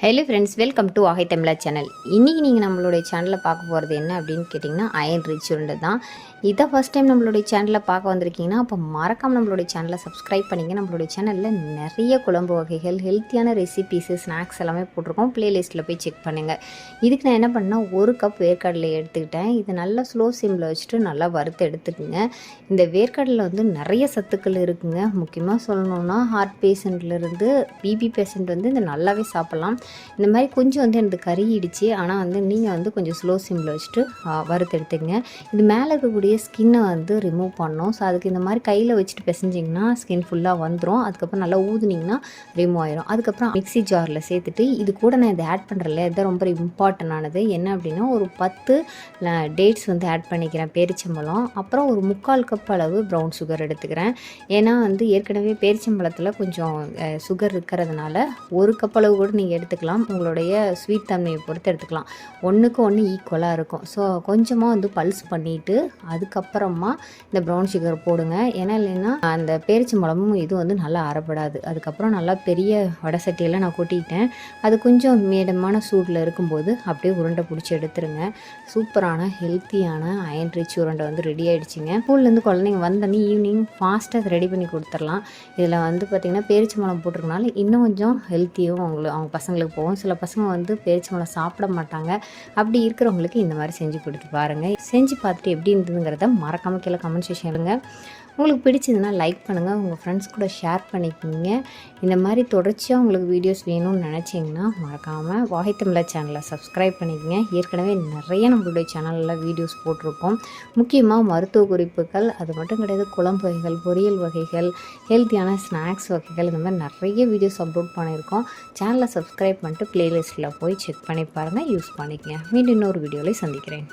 Hello friends welcome to Aagai Tamizha channel இன்றைக்கி நீங்கள் நம்மளுடைய சேனலில் பார்க்க போகிறது என்ன அப்படின்னு கேட்டிங்கன்னா அயன் ரிச் உருண்டை தான். இதை ஃபஸ்ட் டைம் நம்மளுடைய சேனலில் பார்க்க வந்திருக்கீங்கன்னா அப்போ மறக்காம நம்மளுடைய சேனலை சப்ஸ்கிரைப் பண்ணிங்க. நம்மளுடைய சேனலில் நிறைய குழம்பு வகைகள் ஹெல்த்தியான ரெசிபீஸு ஸ்நாக்ஸ் எல்லாமே போட்டிருக்கோம். ப்ளேலிஸ்ட்டில் போய் செக் பண்ணுங்கள் இதுக்கு நான் என்ன பண்ணேன் ஒரு கப் வேர்க்கடலை எடுத்துக்கிட்டேன். இது நல்லா ஸ்லோ சிம்மில் வச்சுட்டு நல்லா வறுத்து எடுத்துக்கோங்க. இந்த வேர்க்கடலில் வந்து நிறைய சத்துக்கள் இருக்குங்க. முக்கியமாக சொல்லணும்னா ஹார்ட் பேஷண்ட்லேருந்து பிபி பேஷண்ட் வந்து இந்த நல்லாவே சாப்பிட்லாம். இந்த மாதிரி கொஞ்சம் வந்து எனக்கு கருகிடுச்சு ஆனால் வந்து நீங்கள் வந்து கொஞ்சம் ஸ்லோ சிம்மில் வச்சுட்டு வறுத்தெடுத்துங்க. வறுத்து எடுத்துக்கங்க இது மேலே இருக்கக்கூடிய ஸ்கின்னை வந்து ரிமூவ் பண்ணோம் ஸோ அதுக்கு இந்த மாதிரி கையில் வச்சுட்டு பிசைஞ்சிங்கன்னா ஸ்கின் ஃபுல்லாக வந்துடும் அதுக்கப்புறம் நல்லா ஊதுனீங்கன்னா ரிமூவ் ஆயிரும். அதுக்கப்புறம் மிக்ஸி ஜாரில் சேர்த்துட்டு இது கூட நான் இதை ஆட் பண்ணுறல இதான் ரொம்ப இம்பார்ட்டண்டானது என்ன அப்படின்னா ஒரு பத்து டேட்ஸ் வந்து ஆட் பண்ணிக்கிறேன். பேரிச்சம்பழம். அப்புறம் ஒரு முக்கால் கப் அளவு ப்ரௌன் சுகர் எடுத்துக்கிறேன். ஏன்னா வந்து ஏற்கனவே பேரிச்சம்பழத்தில் கொஞ்சம் சுகர் இருக்கிறதுனால ஒரு கப் அளவு கூட நீங்கள் எடுத்துக்கலாம். உங்களுடைய ஸ்வீட் தன்மையை பொறுத்து எடுத்துக்கலாம். ஒன்றுக்கு ஒன்று ஈக்குவலாக இருக்கும். ஸோ கொஞ்சமாக வந்து பல்ஸ் பண்ணிவிட்டு அதுக்கப்புறமா இந்த ப்ரௌன் சுகர் போடுங்க. ஏன்னா இல்லைன்னா அந்த பேரிச்சம்பழமும் இது வந்து நல்லா அறப்படாது அதுக்கப்புறம் நல்லா பெரிய வடை சட்டியில் நான் கொட்டிட்டேன். அது கொஞ்சம் மீடமான சூடில் இருக்கும்போது அப்படியே உருண்டை பிடிச்சி எடுத்துருங்க. சூப்பரான ஹெல்த்தியான அயன் ரிச் உருண்டை வந்து ரெடி ஆகிடுச்சிங்க ஸ்கூல்லேருந்து குழந்தைங்க வந்தோடனே ஈவினிங் ஃபாஸ்ட்டாக அதை ரெடி பண்ணி கொடுத்துடலாம். இதில் வந்து பார்த்திங்கன்னா பேரிச்சம்பழம் போட்டிருக்கனால இன்னும் கொஞ்சம் ஹெல்த்தியும் அவங்களுக்கு அவங்க பசங்களுக்கு போவோம் சில பசங்க வந்து பேரிச்சம்பழம் சாப்பிட மாட்டாங்க. அப்படி இருக்கிறவங்களுக்கு இந்த மாதிரி செஞ்சு கொடுத்து பாருங்கள் செஞ்சு பார்த்துட்டு எப்படி இருந்ததுங்கிறத மறக்காமல் கீழே கமெண்ட் செக்ஷனுங்க உங்களுக்கு பிடிச்சதுன்னா லைக் பண்ணுங்கள் உங்கள் ஃப்ரெண்ட்ஸ் கூட ஷேர் பண்ணிக்கிங்க. இந்த மாதிரி தொடர்ச்சியாக உங்களுக்கு வீடியோஸ் வேணும்னு நினச்சிங்கன்னா மறக்காமல் வாகைத்தமிழ சேனலை சப்ஸ்கிரைப் பண்ணிக்கோங்க. ஏற்கனவே நிறைய நம்மளுடைய சேனலில் வீடியோஸ் போட்டிருக்கோம். முக்கியமாக மருத்துவ குறிப்புகள் அது மட்டும் கிடையாது குழம்பு வகைகள் பொரியல் வகைகள் ஹெல்த்தியான ஸ்நாக்ஸ் வகைகள் இந்த மாதிரி நிறைய வீடியோஸ் அப்லோட் பண்ணியிருக்கோம். சேனலை சப்ஸ்கிரைப் பண்ணிட்டு ப்ளேலிஸ்ட்டில் போய் செக் பண்ணி பாருங்கள் யூஸ் பண்ணிக்கங்க. மீண்டும் இன்னொரு வீடியோவில் சந்திக்கிறேன்.